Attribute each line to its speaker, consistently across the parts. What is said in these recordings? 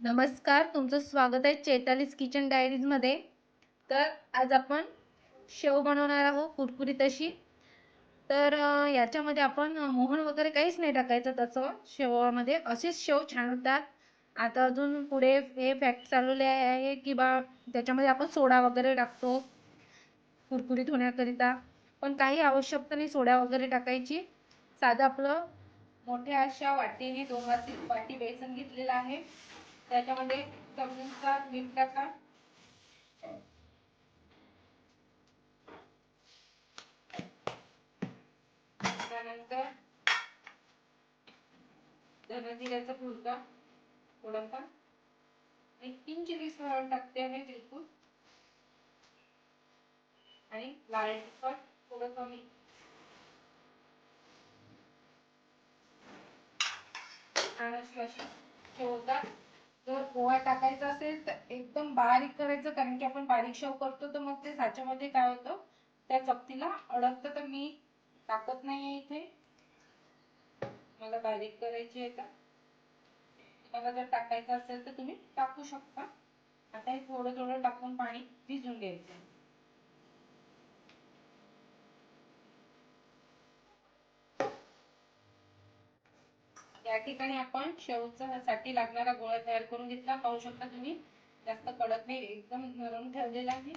Speaker 1: नमस्कार तुमचं स्वागत आहे चेतालीस किचन डायरीजमध्ये तर आज आपण शेव बनवणार आहोत कुरकुरीत अशी. तर याच्यामध्ये आपण मोहन वगैरे काहीच नाही टाकायचं तसं शेवामध्ये असेच शेव छान होतात. आता अजून पुढे हे फॅक्ट चालवले आहे की बा त्याच्यामध्ये आपण सोडा वगैरे टाकतो कुरकुरीत होण्याकरिता. पण काही आवश्यकता नाही सोडा वगैरे टाकायची. साधं आपलं मोठ्या अशा वाटीने दोन वाटी वाटी बेसन घेतलेलं आहे. त्याच्यामध्ये चवीनुसार मीठ टाका त्यानंतर धनजिऱ्याचा फुलका थोडासा आणि तीन चिली हळद टाकते आहे बिलकुल. आणि लाल तिखट थोडं कमी. आणि अशी अशी ठेवतात. जर पोहा टाकायचा असेल तर एकदम बारीक करायचं कारण की आपण बारीक शेव करतो तर मग ते साच्यामध्ये काय होतं? त्या चपतीला अडकतं तर मी टाकत नाहीये इथे. मला बारीक करायची आहे का तुम्हाला जर टाकायचं असेल तर तुम्ही टाकू शकता. आता हे थोडं थोडं टाकून पाणी भिजून घ्यायचं या ठिकाणी आपण शेवसाठी लागणारा गोळा तयार करून घेतला. पाहू शकता तुम्ही जास्त कडक नाही एकदम नरम ठेवलेला आहे.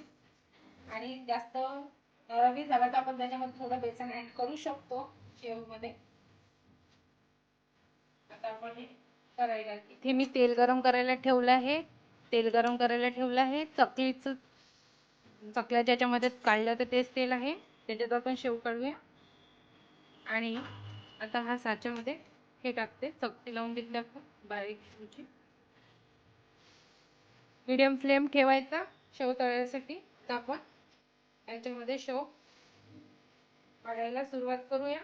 Speaker 1: आणि जास्त नरमही झाला तर आपण त्याच्यामध्ये थोडं बेसन ऍड करू शकतो शेवमध्ये. आता आपण हे करायला इथे मी तेल गरम करायला ठेवलं आहे. तेल गरम करायला ठेवलं आहे. चकलीचं चकल्या ज्याच्यामध्ये काढलं तर तेच तेल आहे. त्याच्यात आपण शेव काढूया. आणि आता हा साच्यामध्ये हे टाकते. चकती लावून घेतली आपण बारीक मीडियम फ्लेम ठेवायचा. शेव तळण्यासाठी तर आपण याच्यामध्ये शेव काढायला सुरुवात करूया.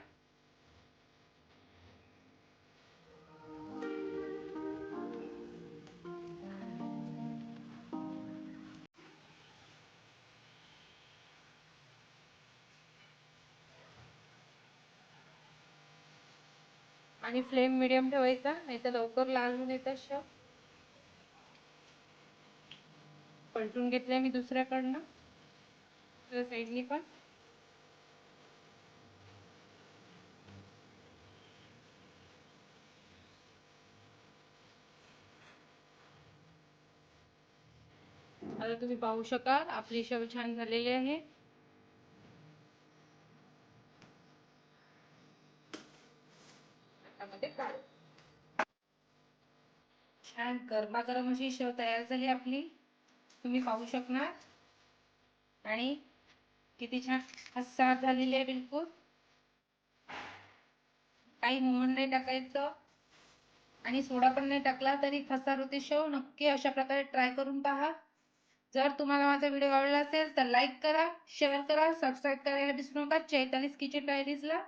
Speaker 1: आणि फ्लेम मिडियम ठेवायचा नाही तर लवकर लाल होऊन येतात शेव. पलटून घेतले मी दुसऱ्याकडनं दुसऱ्या साईडनी पण. आता तुम्ही पाहू शकाल आपली शेव छान झालेली आहे. त्यामध्ये काढू. छान गरमागरम अशी शेव तयार झाली आपली. तुम्ही पाहू शकणार. आणि किती छान हस्सार झालेली आहे बिलकुल. काही मोहन नाही टाकायचं. आणि सोडा पण नाही टाकला तरी खसार होते शेव. नक्की अशा प्रकारे ट्राय करून पहा. जर तुम्हाला माझा व्हिडिओ आवडला असेल तर लाईक करा शेअर करा सबस्क्राईब करायला विसरू नका. चैतालीस किचन डायरीजला